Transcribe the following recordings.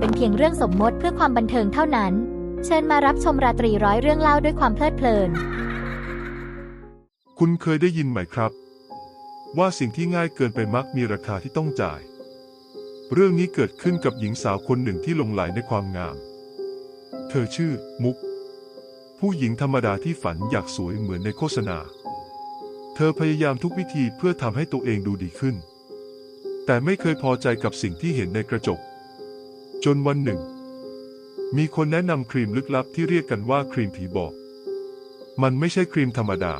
เป็นเพียงเรื่องสมมติเพื่อความบันเทิงเท่านั้น เชิญมารับชมราตรีร้อยเรื่องเล่าด้วยความเพลิดเพลิน คุณเคยได้ยินไหมครับ ว่าสิ่งที่ง่ายเกินไปมักมีราคาที่ต้องจ่าย เรื่องนี้เกิดขึ้นกับหญิงสาวคนหนึ่งที่หลงไหลในความงาม เธอชื่อ มุก ผู้หญิงธรรมดาที่ฝันอยากสวยเหมือนในโฆษณา เธอพยายามทุกวิธีเพื่อทำให้ตัวเองดูดีขึ้น แต่ไม่เคยพอใจกับสิ่งที่เห็นในกระจก จนวันหนึ่ง มีคนแนะนำครีมลึกลับที่เรียกกันว่าครีมผีบอก มันไม่ใช่ครีมธรรมดา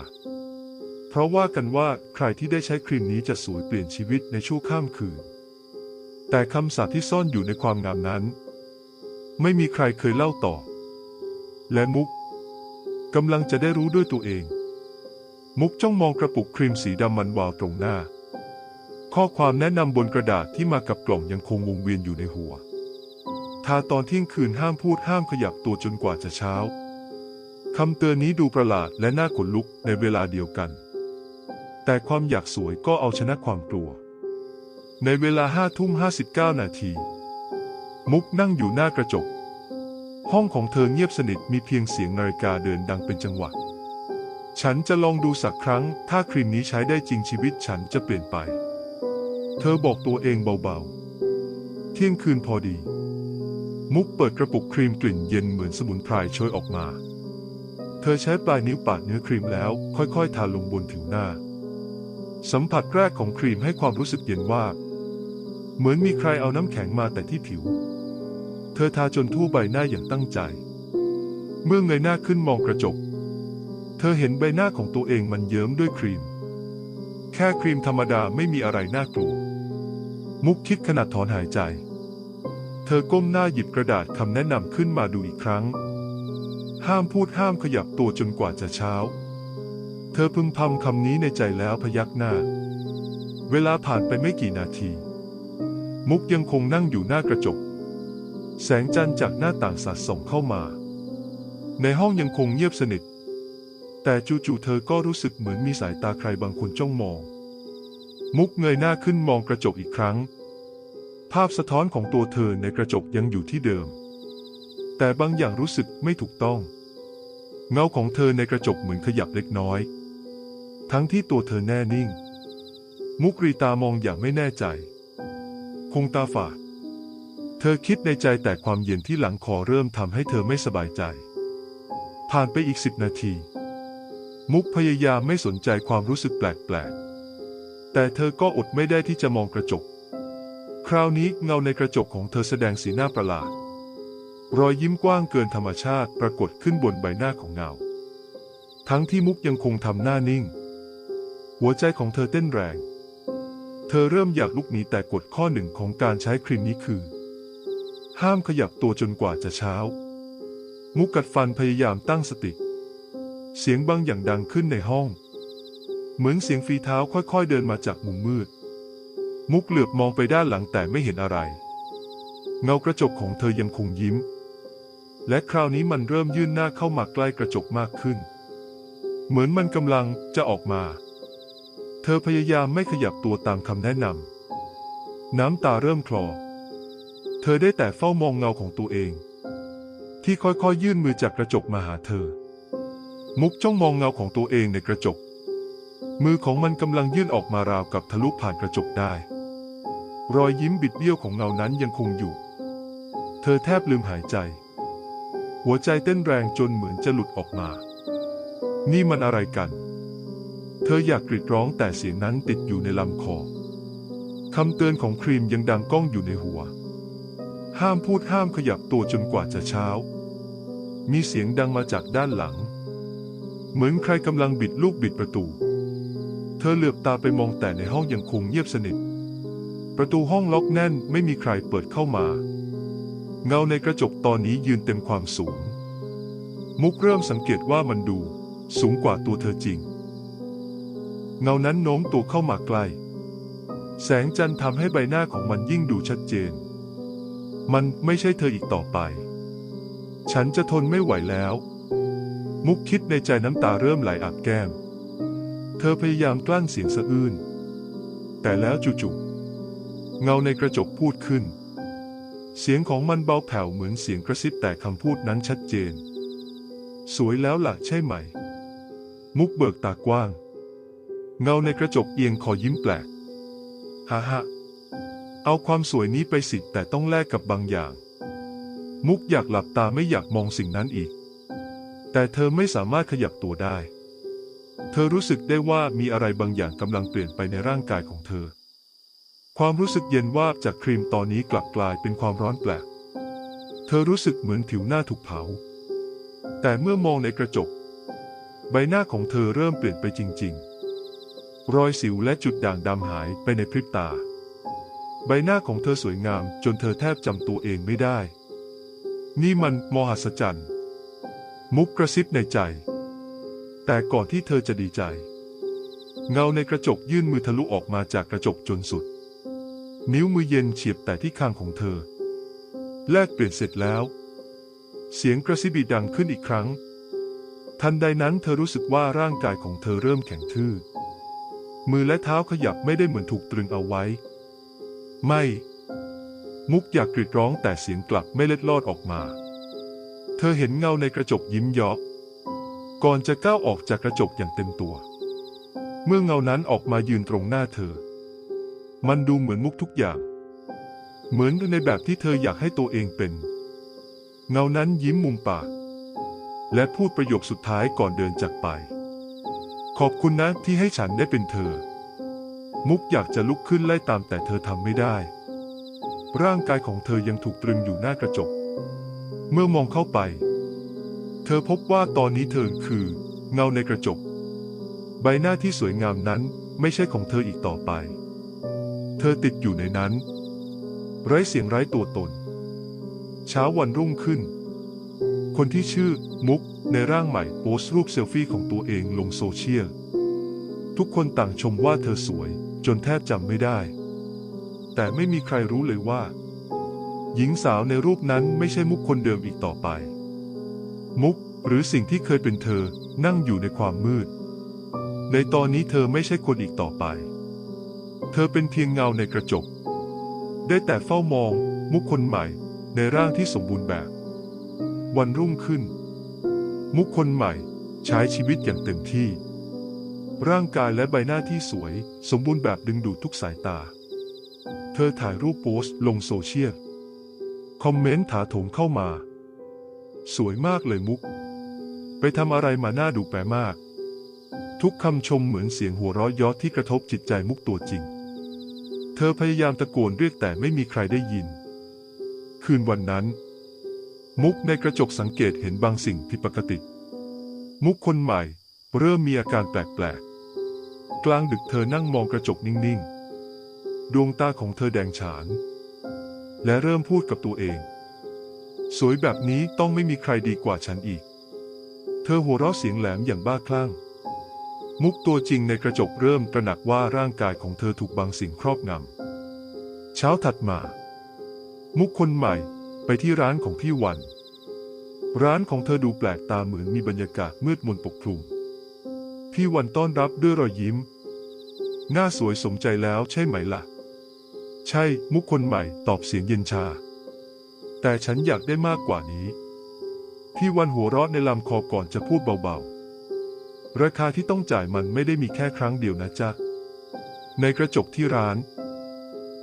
เพราะว่ากันว่าใครที่ได้ใช้ครีมนี้จะสวยเปลี่ยนชีวิตในชั่วข้ามคืน แต่คำสาปที่ซ่อนอยู่ในความงามนั้น ไม่มีใครเคยเล่าต่อ และมุกกำลังจะได้รู้ด้วยตัวเอง มุกจ้องมองกระปุกครีมสีดำมันวาวตรงหน้า ข้อความแนะนำบนกระดาษที่มากับกล่องยังคงวงเวียนอยู่ในหัว ทาตอนเที่ยงคืนห้ามพูดห้ามขยับตัวจนกว่าจะเช้าคำเตือนนี้ดูประหลาดและน่าขนลุกในเวลาเดียวกัน แต่ความอยากสวยก็เอาชนะความกลัว ในเวลาห้าทุ่มห้าสิบเก้านาที มุกนั่งอยู่หน้ากระจก ห้องของเธอเงียบสนิทมีเพียงเสียงนาฬิกาเดินดังเป็นจังหวะ ฉันจะลองดูสักครั้ง ถ้าครีมนี้ใช้ได้จริงชีวิตฉันจะเปลี่ยนไป เธอบอกตัวเองเบาๆ เที่ยงคืนพอดี มุกเปิดกระปุกครีมกลิ่นเย็นเหมือนสมุนไพรโชยออกมา เธอใช้ปลายนิ้วปาดเนื้อครีมแล้ว ค่อยๆ ทาลงบนผิวหน้า สัมผัสแรกของครีมให้ความรู้สึกเย็นว่า เหมือนมีใครเอาน้ำแข็งมาแต่ที่ผิว เธอทาจนทั่วใบหน้าอย่างตั้งใจ เมื่อเงยหน้าขึ้นมองกระจก เธอเห็นใบหน้าของตัวเองมันเยิ้มด้วยครีม แค่ครีมธรรมดาไม่มีอะไรน่ากลัว มุกคิดขนาดถอนหายใจ ธอก้มหน้าหยิบกระดาษคำแนะนำขึ้นมาดูอีกครั้ง ห้ามพูดห้ามขยับตัวจนกว่าจะเช้า เธอพึมพำคำนี้ในใจแล้วพยักหน้า เวลาผ่านไปไม่กี่นาที มุกยังคงนั่งอยู่หน้ากระจก แสงจันทร์จากหน้าต่างสาดส่องเข้ามา ในห้องยังคงเงียบสนิท แต่จู่ๆเธอก็รู้สึกเหมือนมีสายตาใครบางคนจ้องมอง มุกเงยหน้าขึ้นมองกระจกอีกครั้ง ภาพสะท้อนของตัวเธอในกระจกยังอยู่ที่เดิม แต่บางอย่างรู้สึกไม่ถูกต้อง เงาของเธอในกระจกเหมือนขยับเล็กน้อย ทั้งที่ตัวเธอแน่นิ่ง มุกรีตามองอย่างไม่แน่ใจ คงตาฝาดเธอคิดในใจแต่ความเย็นที่หลังคอเริ่มทำให้เธอไม่สบายใจ ผ่านไปอีกสิบนาที มุกพยายามไม่สนใจความรู้สึกแปลกๆ แต่เธอก็อดไม่ได้ที่จะมองกระจก คราวนี้เงาในกระจกของเธอแสดงสีหน้าประหลาด รอยยิ้มกว้างเกินธรรมชาติปรากฏขึ้นบนใบหน้าของเงา ทั้งที่มุกยังคงทำหน้านิ่ง หัวใจของเธอเต้นแรง เธอเริ่มอยากลุกหนีแต่กฎข้อหนึ่งของการใช้ครีมนี้คือ ห้ามขยับตัวจนกว่าจะเช้า มุกกัดฟันพยายามตั้งสติ เสียงบางอย่างดังขึ้นในห้อง เหมือนเสียงฝีเท้าค่อยๆเดินมาจากมุมมืด มุกเหลือบมองไปด้านหลังแต่ไม่เห็นอะไร เงากระจกของเธอยังคงยิ้ม และคราวนี้มันเริ่มยื่นหน้าเข้ามาใกล้กระจกมากขึ้น เหมือนมันกำลังจะออกมา เธอพยายามไม่ขยับตัวตามคำแนะนำน้ำตาเริ่มคลอ เธอได้แต่เฝ้ามองเงาของตัวเอง ที่ค่อยๆยื่นมือจากกระจกมาหาเธอ มุกจ้องมองเงาของตัวเองในกระจกมือของมันกำลังยื่นออกมาราวกับทะลุผ่านกระจกได้ รอยยิ้มบิดเบี้ยวของเงานั้นยังคงอยู่ เธอแทบลืมหายใจ หัวใจเต้นแรงจนเหมือนจะหลุดออกมา นี่มันอะไรกัน เธออยากกรีดร้องแต่เสียงนั้นติดอยู่ในลำคอคำเตือนของครีมยังดังก้องอยู่ในหัว ห้ามพูดห้ามขยับตัวจนกว่าจะเช้า มีเสียงดังมาจากด้านหลัง เหมือนใครกำลังบิดลูกบิดประตู เธอเหลือบตาไปมองแต่ในห้องยังคงเงียบสนิท ประตูห้องล็อกแน่นไม่มีใครเปิดเข้ามา เงาในกระจกตอนนี้ยืนเต็มความสูง มุกเริ่มสังเกตว่ามันดู สูงกว่าตัวเธอจริง เงานั้นโน้มตัวเข้ามาใกล้ แสงจันทร์ทำให้ใบหน้าของมันยิ่งดูชัดเจน มันไม่ใช่เธออีกต่อไป ฉันจะทนไม่ไหวแล้ว มุกคิดในใจน้ำตาเริ่มไหลอาบแก้ม เธอพยายามกลั้นเสียงสะอื้นแต่แล้วจู่ๆ เงาในกระจกพูดขึ้น เสียงของมันเบาแผ่วเหมือนเสียงกระซิบแต่คำพูดนั้นชัดเจน สวยแล้วล่ะใช่ไหม มุกเบิกตากว้าง เงาในกระจกเอียงคอยิ้มแปลกฮ่าฮ่าเอาความสวยนี้ไปสิแต่ต้องแลกกับบางอย่าง มุกอยากหลับตาไม่อยากมองสิ่งนั้นอีก แต่เธอไม่สามารถขยับตัวได้ เธอรู้สึกได้ว่ามีอะไรบางอย่างกำลังเปลี่ยนไปในร่างกายของเธอ ความรู้สึกเย็นวาบจากครีมตอนนี้กลับกลายเป็นความร้อนแปลก เธอรู้สึกเหมือนผิวหน้าถูกเผา แต่เมื่อมองในกระจก ใบหน้าของเธอเริ่มเปลี่ยนไปจริง ๆ รอยสิวและจุดด่างดำหายไปในพริบตา ใบหน้าของเธอสวยงามจนเธอแทบจำตัวเองไม่ได้ นี่มันมหัศจรรย์ มุกกระซิบในใจ แต่ก่อนที่เธอจะดีใจ เงาในกระจกยื่นมือทะลุออกมาจากกระจกจนสุด นิ้วมือเย็นเฉียบแต่ที่คางของเธอ แลกเปลี่ยนเสร็จแล้ว เสียงกระซิบอีกดังขึ้นอีกครั้ง ทันใดนั้นเธอรู้สึกว่าร่างกายของเธอเริ่มแข็งทื่อ มือและเท้าขยับไม่ได้เหมือนถูกตรึงเอาไว้ ไม่ มุกอยากกรีดร้องแต่เสียงกลับไม่เล็ดลอดออกมา เธอเห็นเงาในกระจกยิ้มยาะก่อนจะก้าวออกจากกระจกอย่างเต็มตัว เมื่อเงานั้นออกมายืนตรงหน้าเธอ มันดูเหมือนมุกทุกอย่าง เหมือนในแบบที่เธออยากให้ตัวเองเป็น เงานั้นยิ้มมุมปาก และพูดประโยคสุดท้ายก่อนเดินจากไป ขอบคุณนะที่ให้ฉันได้เป็นเธอ มุกอยากจะลุกขึ้นไล่ตามแต่เธอทำไม่ได้ ร่างกายของเธอยังถูกตรึงอยู่หน้ากระจก เมื่อมองเข้าไป เธอพบว่าตอนนี้เธอคือ เงาในกระจก ใบหน้าที่สวยงามนั้นไม่ใช่ของเธออีกต่อไป เธอติดอยู่ในนั้น ไร้เสียงไร้ตัวตน เช้าวันรุ่งขึ้น คนที่ชื่อมุกในร่างใหม่โพสต์รูปเซลฟี่ของตัวเองลงโซเชียล ทุกคนต่างชมว่าเธอสวยจนแทบจำไม่ได้ แต่ไม่มีใครรู้เลยว่า หญิงสาวในรูปนั้นไม่ใช่มุกคนเดิมอีกต่อไป มุกหรือสิ่งที่เคยเป็นเธอนั่งอยู่ในความมืด ในตอนนี้เธอไม่ใช่คนอีกต่อไป เธอเป็นเพียงเงาในกระจก ได้แต่เฝ้ามองมุกคนใหม่ในร่างที่สมบูรณ์แบบ วันรุ่งขึ้น มุกคนใหม่ใช้ชีวิตอย่างเต็มที่ ร่างกายและใบหน้าที่สวย สมบูรณ์แบบดึงดูดทุกสายตา เธอถ่ายรูปโพสต์ลงโซเชียล คอมเมนต์ถาโถมเข้ามา สวยมากเลยมุก ไปทำอะไรมาหน้าดูแปรมาก ทุกคำชมเหมือนเสียงหัวเราะเยาะที่กระทบจิตใจมุกตัวจริง ธอพยายามตะโกนเรียกแต่ไม่มีใครได้ยิน คืนวันนั้น มุกในกระจกสังเกตเห็นบางสิ่งผิดปกติ มุกคนใหม่ เริ่มมีอาการแปลกๆ กลางดึกเธอนั่งมองกระจกนิ่งๆ ดวงตาของเธอแดงฉาน และเริ่มพูดกับตัวเอง สวยแบบนี้ต้องไม่มีใครดีกว่าฉันอีก เธอหัวเราะเสียงแหลมอย่างบ้าคลั่งมุกตัวจริงในกระจกเริ่มตระหนักว่าร่างกายของเธอถูกบางสิ่งครอบงำ เช้าถัดมา มุกคนใหม่ไปที่ร้านของพี่วัน ร้านของเธอดูแปลกตาเหมือนมีบรรยากาศมืดมนปกคลุม พี่วันต้อนรับด้วยรอยยิ้ม หน้าสวยสมใจแล้วใช่ไหมล่ะ ใช่ มุกคนใหม่ตอบเสียงเย็นชา แต่ฉันอยากได้มากกว่านี้ พี่วันหัวเราะในลำคอก่อนจะพูดเบาๆ ราคาที่ต้องจ่ายมันไม่ได้มีแค่ครั้งเดียวนะจ๊ะ ในกระจกที่ร้าน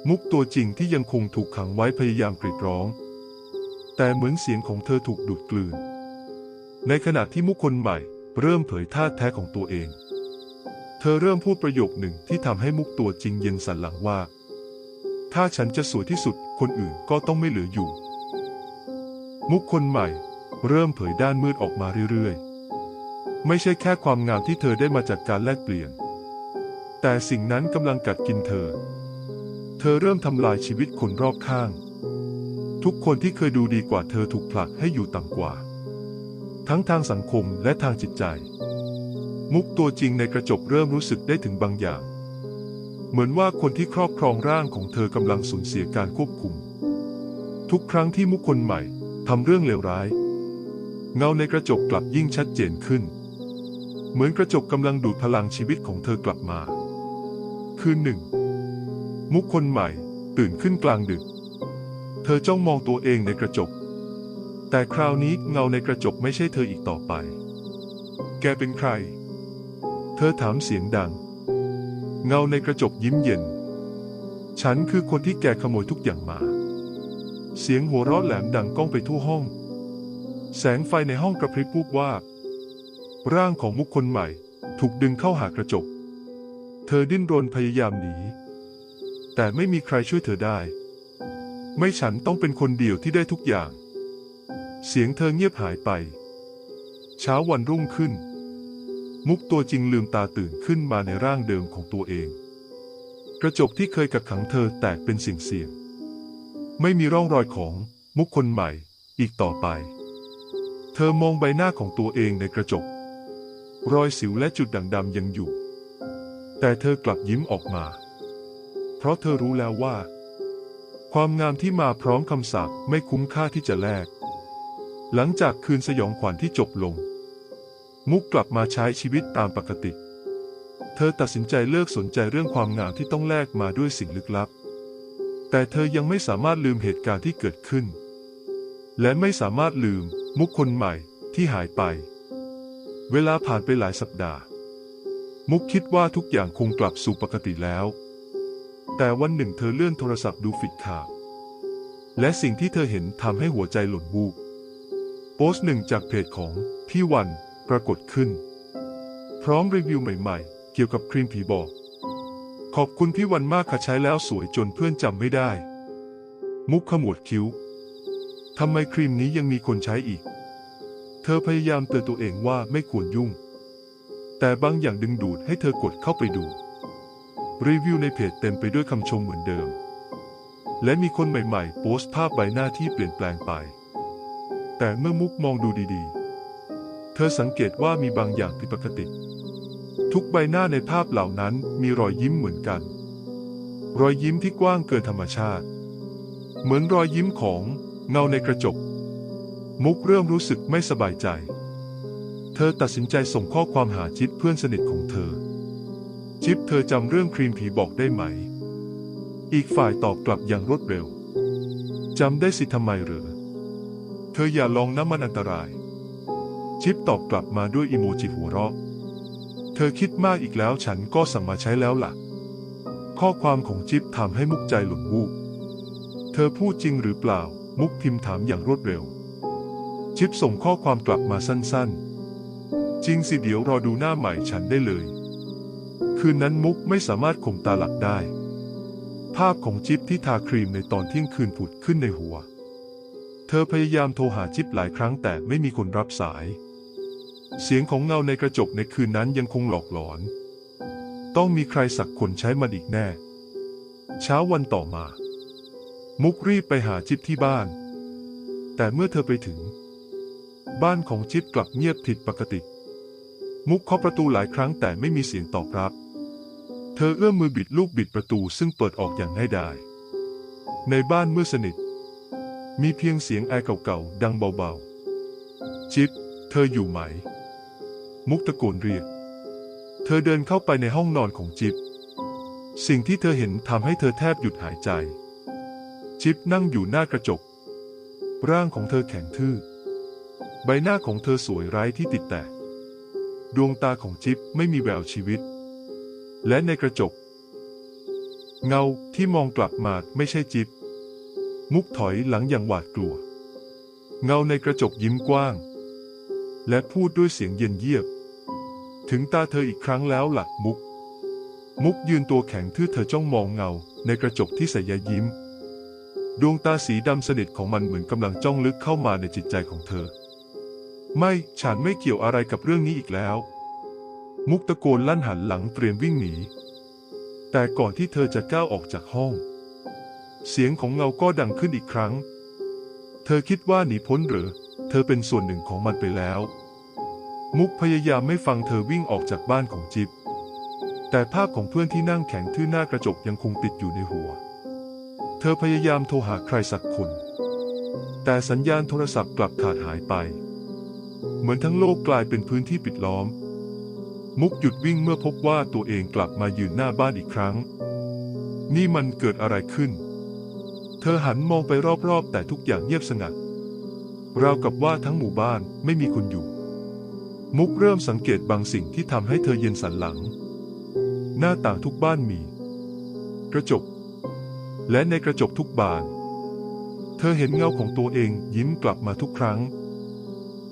มุกตัวจริงที่ยังคงถูกขังไว้พยายามกรีดร้อง แต่เหมือนเสียงของเธอถูกดูดกลืน ในขณะที่มุกคนใหม่เริ่มเผยท่าแท้ของตัวเอง เธอเริ่มพูดประโยคหนึ่งที่ทำให้มุกตัวจริงเย็นสันหลังว่า ถ้าฉันจะสวยที่สุดคนอื่นก็ต้องไม่เหลืออยู่ มุกคนใหม่ เริ่มเผยด้านมืดออกมาเรื่อยๆ ไม่ใช่แค่ความงามที่เธอได้มาจากการแลกเปลี่ยน แต่สิ่งนั้นกำลังกัดกินเธอ เธอเริ่มทำลายชีวิตคนรอบข้าง ทุกคนที่เคยดูดีกว่าเธอถูกผลักให้อยู่ต่ำกว่า ทั้งทางสังคมและทางจิตใจ มุกตัวจริงในกระจกเริ่มรู้สึกได้ถึงบางอย่าง เหมือนว่าคนที่ครอบครองร่างของเธอกำลังสูญเสียการควบคุม ทุกครั้งที่มุกคนใหม่ทำเรื่องเลวร้าย เงาในกระจกกลับยิ่งชัดเจนขึ้น เหมือนกระจกกำลังดูดพลังชีวิตของเธอกลับมา คืนหนึ่ง มุกคนใหม่ ตื่นขึ้นกลางดึก เธอจ้องมองตัวเองในกระจก แต่คราวนี้เงาในกระจกไม่ใช่เธออีกต่อไป แกเป็นใคร เธอถามเสียงดัง เงาในกระจกยิ้มเย็น ฉันคือคนที่แกขโมยทุกอย่างมา เสียงหัวเราะแหลมดังก้องไปทั่วห้อง แสงไฟในห้องกระพริบวูบวาบร่างของมุกคนใหม่ ถูกดึงเข้าหากระจก เธอดิ้นรนพยายามหนี แต่ไม่มีใครช่วยเธอได้ ไม่ฉันต้องเป็นคนเดียวที่ได้ทุกอย่าง เสียงเธอเงียบหายไป เช้าวันรุ่งขึ้น มุกตัวจริงลืมตาตื่นขึ้นมาในร่างเดิมของตัวเอง กระจกที่เคยกักขังเธอแตกเป็นเสียงเสียง ไม่มีร่องรอยของมุกคนใหม่อีกต่อไป เธอมองใบหน้าของตัวเองในกระจก รอยสิวและจุดด่างดำยังอยู่ แต่เธอกลับยิ้มออกมา เพราะเธอรู้แล้วว่า ความงามที่มาพร้อมคำสาปไม่คุ้มค่าที่จะแลก หลังจากคืนสยองขวัญที่จบลง มุกกลับมาใช้ชีวิตตามปกติ เธอตัดสินใจเลิกสนใจเรื่องความงามที่ต้องแลกมาด้วยสิ่งลึกลับ แต่เธอยังไม่สามารถลืมเหตุการณ์ที่เกิดขึ้น และไม่สามารถลืมมุกคนใหม่ที่หายไป เวลาผ่านไปหลายสัปดาห์ มุกคิดว่าทุกอย่างคงกลับสู่ปกติแล้ว แต่วันหนึ่งเธอเลื่อนโทรศัพท์ดูฟิดขาวและสิ่งที่เธอเห็นทำให้หัวใจหล่นวูบโพสต์หนึ่งจากเพจของพี่วันปรากฏขึ้น พร้อมรีวิวใหม่ๆ เกี่ยวกับครีมผีบอก ขอบคุณพี่วันมากค่ะใช้แล้วสวยจนเพื่อนจำไม่ได้ มุกขมวดคิ้วทำไมครีมนี้ยังมีคนใช้อีก เธอพยายามเตือนตัวเองว่าไม่ควรยุ่ง แต่บางอย่างดึงดูดให้เธอกดเข้าไปดู รีวิวในเพจเต็มไปด้วยคำชมเหมือนเดิม และมีคนใหม่ๆ โพสต์ภาพใบหน้าที่เปลี่ยนแปลงไป แต่เมื่อมุกมองดูดีๆ เธอสังเกตว่ามีบางอย่างผิดปกติ ทุกใบหน้าในภาพเหล่านั้นมีรอยยิ้มเหมือนกัน รอยยิ้มที่กว้างเกินธรรมชาติ เหมือนรอยยิ้มของเงาในกระจก มุกเริ่มรู้สึกไม่สบายใจ เธอตัดสินใจส่งข้อความหาจิ๊บเพื่อนสนิทของเธอ จิ๊บเธอจำเรื่องครีมผีบอกได้ไหม อีกฝ่ายตอบกลับอย่างรวดเร็ว จำได้สิทำไมเหรอ เธออย่าลองน้ำมันอันตราย จิ๊บตอบกลับมาด้วยอีโมจิหัวเราะ เธอคิดมากอีกแล้วฉันก็สั่งมาใช้แล้วล่ะ ข้อความของจิ๊บทำให้มุกใจหล่นวูบ เธอพูดจริงหรือเปล่า มุกพิมพ์ถามอย่างรวดเร็ว จิ๊บส่งข้อความกลับมาสั้นๆ จริงสิเดี๋ยวรอดูหน้าใหม่ฉันได้เลย คืนนั้นมุกไม่สามารถข่มตาหลับได้ ภาพของจิ๊บที่ทาครีมในตอนเที่ยงคืนผุดขึ้นในหัว เธอพยายามโทรหาจิ๊บหลายครั้งแต่ไม่มีคนรับสาย เสียงของเงาในกระจกในคืนนั้นยังคงหลอกหลอน ต้องมีใครสักคนใช้มันอีกแน่ เช้าวันต่อมา มุกรีบไปหาจิ๊บที่บ้าน แต่เมื่อเธอไปถึง บ้านของจิ๊บกลับเงียบผิดปกติมุกเคาะประตูหลายครั้งแต่ไม่มีเสียงตอบรับ เธอเอื้อมมือบิดลูกบิดประตูซึ่งเปิดออกอย่างง่ายดาย ในบ้านมืดสนิท มีเพียงเสียงแอร์เก่าๆ ดังเบาๆ จิ๊บเธออยู่ไหม มุกตะโกนเรียก เธอเดินเข้าไปในห้องนอนของจิ๊บสิ่งที่เธอเห็นทำให้เธอแทบหยุดหายใจ จิ๊บนั่งอยู่หน้ากระจก ร่างของเธอแข็งทื่อ ใบหน้าของเธอสวยไร้ที่ติดแตกดวงตาของจิ๊บไม่มีแววชีวิต และในกระจก เงาที่มองกลับมาไม่ใช่จิ๊บมุกถอยหลังอย่างหวาดกลัว เงาในกระจกยิ้มกว้าง และพูดด้วยเสียงเย็นเยียบ ถึงตาเธออีกครั้งแล้วหลักมุก มุกยืนตัวแข็งทื่อเธอจ้องมองเงา ในกระจกที่ใสยยิ้ม ดวงตาสีดำสนิทของมันเหมือนกำลังจ้องลึกเข้ามาในจิตใจของเธอ ไม่ ฉันไม่เกี่ยวอะไรกับเรื่องนี้อีกแล้ว มุกตะโกนลั่นหันหลังเตรียมวิ่งหนี แต่ก่อนที่เธอจะก้าวออกจากห้อง เสียงของเงาก็ดังขึ้นอีกครั้ง เธอคิดว่าหนีพ้นหรือ เธอเป็นส่วนหนึ่งของมันไปแล้ว มุกพยายามไม่ฟังเธอวิ่งออกจากบ้านของจิ๊บแต่ภาพของเพื่อนที่นั่งแข็งทื่อหน้ากระจกยังคงติดอยู่ในหัว เธอพยายามโทรหาใครสักคน แต่สัญญาณโทรศัพท์กลับขาดหายไป เหมือนทั้งโลกกลายเป็นพื้นที่ปิดล้อม มุกหยุดวิ่งเมื่อพบว่าตัวเองกลับมายืนหน้าบ้านอีกครั้ง นี่มันเกิดอะไรขึ้น เธอหันมองไปรอบๆ แต่ทุกอย่างเงียบสงัดราวกับว่าทั้งหมู่บ้านไม่มีคนอยู่ มุกเริ่มสังเกตบางสิ่งที่ทำให้เธอเย็นสันหลัง หน้าต่างทุกบ้านมี กระจก และในกระจกทุกบาน เธอเห็นเงาของตัวเองยิ้มกลับมาทุกครั้ง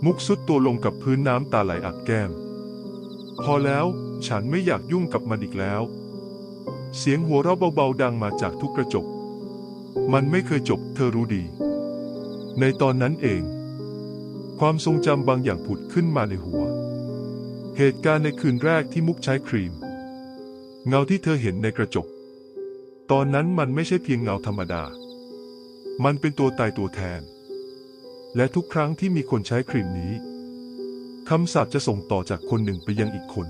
มุกซุดตัวลงกับพื้นน้ำตาไหลอักแก้ม พอแล้วฉันไม่อยากยุ่งกับมันอีกแล้ว เสียงหัวเราะเบาๆดังมาจากทุกกระจก มันไม่เคยจบเธอรู้ดี ในตอนนั้นเอง ความทรงจำบางอย่างผุดขึ้นมาในหัว เหตุการณ์ในคืนแรกที่มุกใช้ครีม เงาที่เธอเห็นในกระจก ตอนนั้นมันไม่ใช่เพียงเงาธรรมดา มันเป็นตัวตายตัวแทน และทุกครั้งที่มีคนใช้ครีมนี้ คำสาปจะส่งต่อจากคนหนึ่งไปยังอีกคน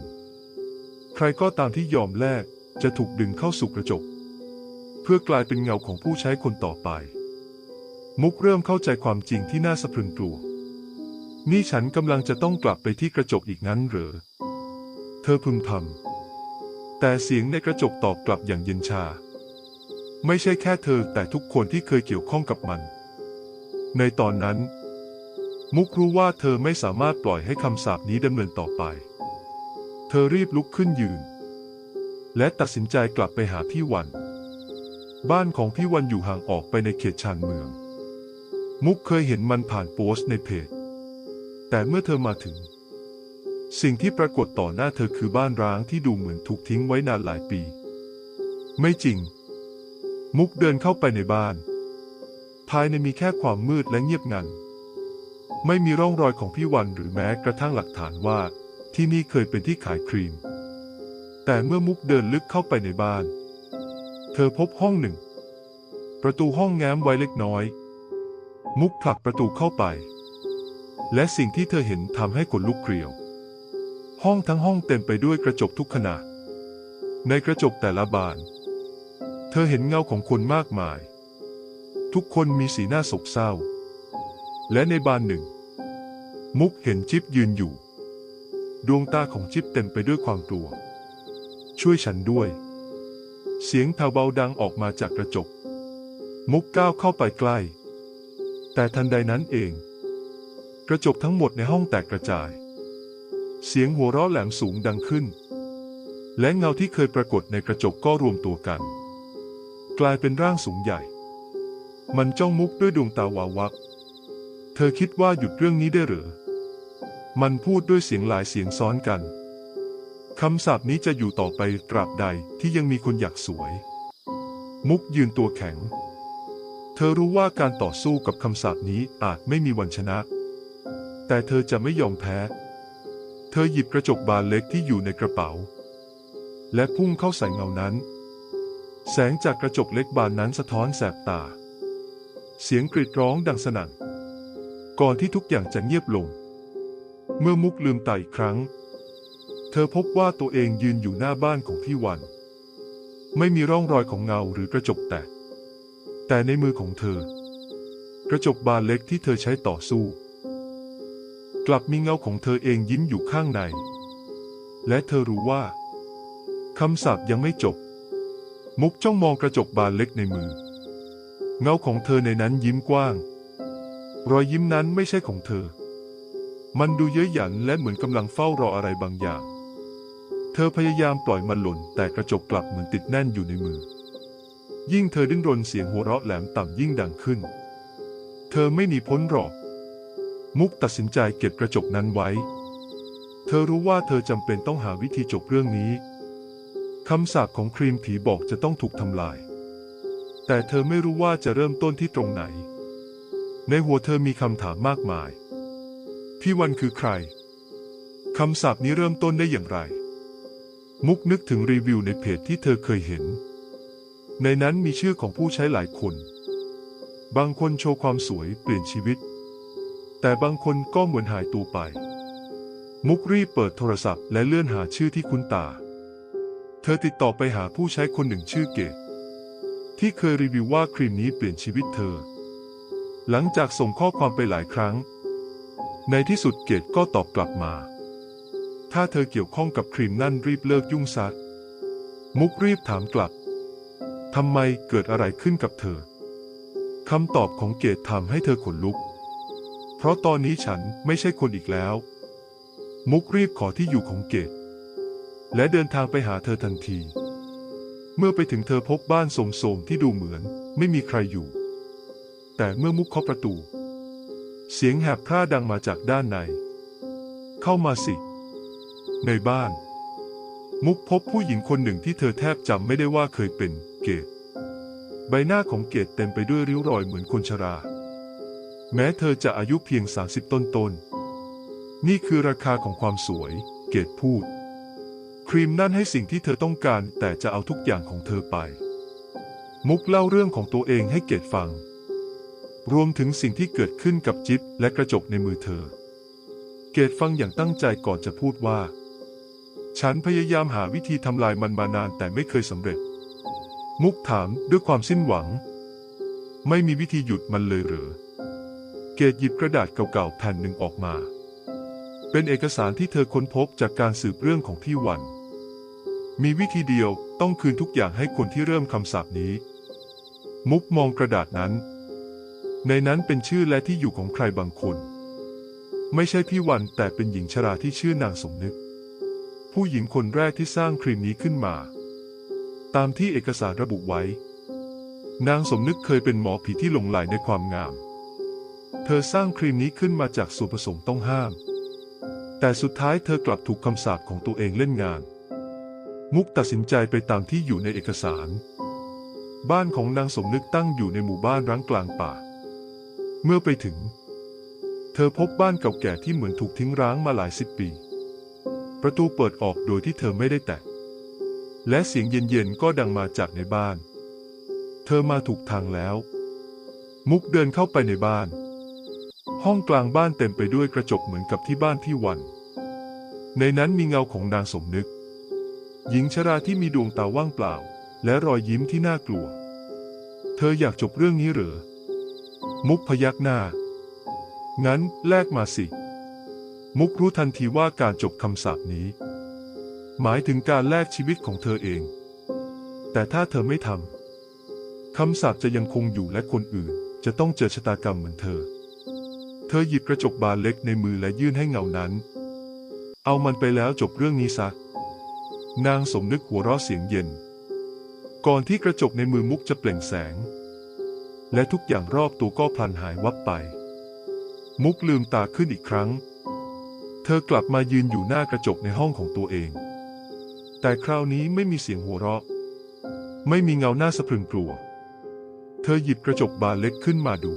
ใครก็ตามที่ยอมแลกจะถูกดึงเข้าสู่กระจก เพื่อกลายเป็นเงาของผู้ใช้คนต่อไป มุกเริ่มเข้าใจความจริงที่น่าสะพรึงกลัว นี่ฉันกำลังจะต้องกลับไปที่กระจกอีกนั้นเหรอ เธอพึมพำแต่เสียงในกระจกตอบกลับอย่างเย็นชา ไม่ใช่แค่เธอแต่ทุกคนที่เคยเกี่ยวข้องกับมัน ในตอนนั้น มุกรู้ว่าเธอไม่สามารถปล่อยให้คำสาปนี้ดำเนินต่อไป เธอรีบลุกขึ้นยืน และตัดสินใจกลับไปหาพี่วัน บ้านของพี่วันอยู่ห่างออกไปในเขตชานเมือง มุกเคยเห็นมันผ่านโพสต์ในเพจ แต่เมื่อเธอมาถึง สิ่งที่ปรากฏต่อหน้าเธอคือบ้านร้างที่ดูเหมือนถูกทิ้งไว้นานหลายปี ไม่จริง มุกเดินเข้าไปในบ้าน ภายในมีแค่ความมืดและเงียบงัน ไม่มีร่องรอยของพี่วันหรือแม้กระทั่งหลักฐานว่า ที่นี่เคยเป็นที่ขายครีม แต่เมื่อมุกเดินลึกเข้าไปในบ้าน เธอพบห้องหนึ่ง ประตูห้องแง้มไว้เล็กน้อย มุกผลักประตูเข้าไป และสิ่งที่เธอเห็นทำให้ขนลุกเกลียว ห้องทั้งห้องเต็มไปด้วยกระจกทุกขนาด ในกระจกแต่ละบาน เธอเห็นเงาของคนมากมาย ทุกคนมีสีหน้าโศกเศร้าและในบานหนึ่ง มุกเห็นจิ๊บยืนอยู่ ดวงตาของจิ๊บเต็มไปด้วยความกลัว ช่วยฉันด้วย เสียงแผ่วเบาดังออกมาจากกระจก มุกก้าวเข้าไปใกล้ แต่ทันใดนั้นเอง กระจกทั้งหมดในห้องแตกกระจาย เสียงหัวเราะแหลมสูงดังขึ้น และเงาที่เคยปรากฏในกระจกก็รวมตัวกัน กลายเป็นร่างสูงใหญ่ มันจ้องมุกด้วยดวงตาวาววับเธอคิดว่าหยุดเรื่องนี้ได้หรือ มันพูดด้วยเสียงหลายเสียงซ้อนกัน คำสาปนี้จะอยู่ต่อไปตราบใดที่ยังมีคนอยากสวย มุกยืนตัวแข็ง เธอรู้ว่าการต่อสู้กับคำสาปนี้อาจไม่มีวันชนะ แต่เธอจะไม่ยอมแพ้ เธอหยิบกระจกบานเล็กที่อยู่ในกระเป๋า และพุ่งเข้าใส่เงานั้น แสงจากกระจกเล็กบานนั้นสะท้อนแสบตา เสียงกรีดร้องดังสนั่น ก่อนที่ทุกอย่างจะเงียบลง เมื่อมุกลืมตาอีกครั้ง เธอพบว่าตัวเองยืนอยู่หน้าบ้านของพี่วัน ไม่มีร่องรอยของเงาหรือกระจกแตก แต่ในมือของเธอ กระจกบานเล็กที่เธอใช้ต่อสู้ กลับมีเงาของเธอเองยิ้มอยู่ข้างใน และเธอรู้ว่าคำสาปยังไม่จบ มุกจ้องมองกระจกบานเล็กในมือ เงาของเธอในนั้นยิ้มกว้าง รอยยิ้มนั้นไม่ใช่ของเธอ มันดูเย้ยหยันและเหมือนกำลังเฝ้ารออะไรบางอย่าง เธอพยายามปล่อยมันหล่น แต่กระจกกลับเหมือนติดแน่นอยู่ในมือ ยิ่งเธอดิ้นรนเสียงหัวเราะแหลมต่ำยิ่งดังขึ้น เธอไม่หนีพ้นหรอก มุกตัดสินใจเก็บกระจกนั้นไว้ เธอรู้ว่าเธอจำเป็นต้องหาวิธีจบเรื่องนี้คำสาปของครีมผีบอกจะต้องถูกทำลาย แต่เธอไม่รู้ว่าจะเริ่มต้นที่ตรงไหน ในหัวเธอมีคำถามมากมาย พี่วันคือใคร คำสาปนี้เริ่มต้นได้อย่างไร มุกนึกถึงรีวิวในเพจที่เธอเคยเห็น ในนั้นมีชื่อของผู้ใช้หลายคน บางคนโชว์ความสวยเปลี่ยนชีวิต แต่บางคนก็เหมือนหายตัวไป มุกรีบเปิดโทรศัพท์และเลื่อนหาชื่อที่คุ้นตา เธอติดต่อไปหาผู้ใช้คนหนึ่งชื่อเกตที่เคยรีวิวว่าครีมนี้เปลี่ยนชีวิตเธอ หลังจากส่งข้อความไปหลายครั้ง ในที่สุดเกตก็ตอบกลับมา ถ้าเธอเกี่ยวข้องกับครีมนั่นรีบเลิกยุ่งซักมุกรีบถามกลับ ทำไมเกิดอะไรขึ้นกับเธอ คำตอบของเกตทำให้เธอขนลุก เพราะตอนนี้ฉันไม่ใช่คนอีกแล้ว มุกรีบขอที่อยู่ของเกต และเดินทางไปหาเธอทันที เมื่อไปถึงเธอพบบ้านโสมๆที่ดูเหมือน ไม่มีใครอยู่ แต่เมื่อมุกเคาะประตู เสียงแหบพร่าดังมาจากด้านใน เข้ามาสิ ในบ้าน มุกพบผู้หญิงคนหนึ่งที่เธอแทบจำไม่ได้ว่าเคยเป็นเกต ใบหน้าของเกตเต็มไปด้วยริ้วรอยเหมือนคนชรา แม้เธอจะอายุเพียง30ต้นต้นๆนี่คือราคาของความสวย เกตพูด ครีมนั่นให้สิ่งที่เธอต้องการแต่จะเอาทุกอย่างของเธอไป มุกเล่าเรื่องของตัวเองให้เกตฟัง รวมถึงสิ่งที่เกิดขึ้นกับจิ๊บและกระจกในมือเธอ เกตฟังอย่างตั้งใจก่อนจะพูดว่า ฉันพยายามหาวิธีทำลายมันมานานแต่ไม่เคยสำเร็จ มุกถามด้วยความสิ้นหวัง ไม่มีวิธีหยุดมันเลยเหรอเกตหยิบกระดาษเก่าๆแผ่นหนึ่งออกมา เป็นเอกสารที่เธอค้นพบจากการสืบเรื่องของพี่วัน มีวิธีเดียวต้องคืนทุกอย่างให้คนที่เริ่มคำสาปนี้ มุกมองกระดาษนั้น ในนั้นเป็นชื่อและที่อยู่ของใครบางคน ไม่ใช่พี่วันแต่เป็นหญิงชราที่ชื่อนางสมนึก ผู้หญิงคนแรกที่สร้างครีมนี้ขึ้นมา ตามที่เอกสารระบุไว้ นางสมนึกเคยเป็นหมอผีที่หลงไหลในความงาม เธอสร้างครีมนี้ขึ้นมาจากส่วนผสมต้องห้าม แต่สุดท้ายเธอกลับถูกคำสาปของตัวเองเล่นงาน มุกตัดสินใจไปตามที่อยู่ในเอกสาร บ้านของนางสมนึกตั้งอยู่ในหมู่บ้านร้างกลางป่า เมื่อไปถึง เธอพบบ้านเก่าแก่ที่เหมือนถูกทิ้งร้างมาหลายสิบปี ประตูเปิดออกโดยที่เธอไม่ได้แตะ และเสียงเย็นๆก็ดังมาจากในบ้าน เธอมาถูกทางแล้ว มุกเดินเข้าไปในบ้าน ห้องกลางบ้านเต็มไปด้วยกระจกเหมือนกับที่บ้านที่วัน ในนั้นมีเงาของนางสมนึก หญิงชราที่มีดวงตาว่างเปล่า และรอยยิ้มที่น่ากลัว เธออยากจบเรื่องนี้เหรอ มุกพยักหน้า งั้นแลกมาสิ มุกรู้ทันทีว่าการจบคำสาปนี้ หมายถึงการแลกชีวิตของเธอเอง แต่ถ้าเธอไม่ทำคำสาปจะยังคงอยู่และคนอื่นจะต้องเจอชะตากรรมเหมือนเธอ เธอหยิบกระจกบานเล็กในมือและยื่นให้เงานั้น เอามันไปแล้วจบเรื่องนี้ซะ นางสมนึกหัวเราะเสียงเย็น ก่อนที่กระจกในมือมุกจะเปล่งแสง และทุกอย่างรอบตัวก็พลันหายวับไป มุกลืมตาขึ้นอีกครั้ง เธอกลับมายืนอยู่หน้ากระจกในห้องของตัวเอง แต่คราวนี้ไม่มีเสียงหัวเราะ ไม่มีเงาหน้าสะพรึงกลัว เธอหยิบกระจกบานเล็กขึ้นมาดู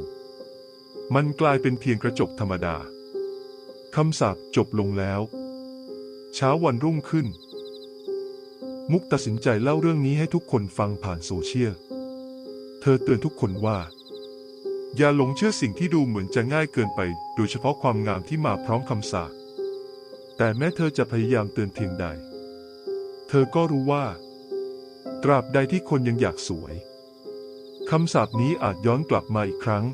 มันกลายเป็นเพียงกระจกธรรมดาคำสาปจบลงแล้ว เช้าวันรุ่งขึ้น มุกตัดสินใจเล่าเรื่องนี้ให้ทุกคนฟังผ่านโซเชียล เธอเตือนทุกคนว่า อย่าหลงเชื่อสิ่งที่ดูเหมือนจะง่ายเกินไป โดยเฉพาะความงามที่มาพร้อมคำสาปแต่แม้เธอจะพยายามเตือนเพียงใด เธอก็รู้ว่า ตราบใดที่คนยังอยากสวยคำสาปนี้อาจย้อนกลับมาอีกครั้ง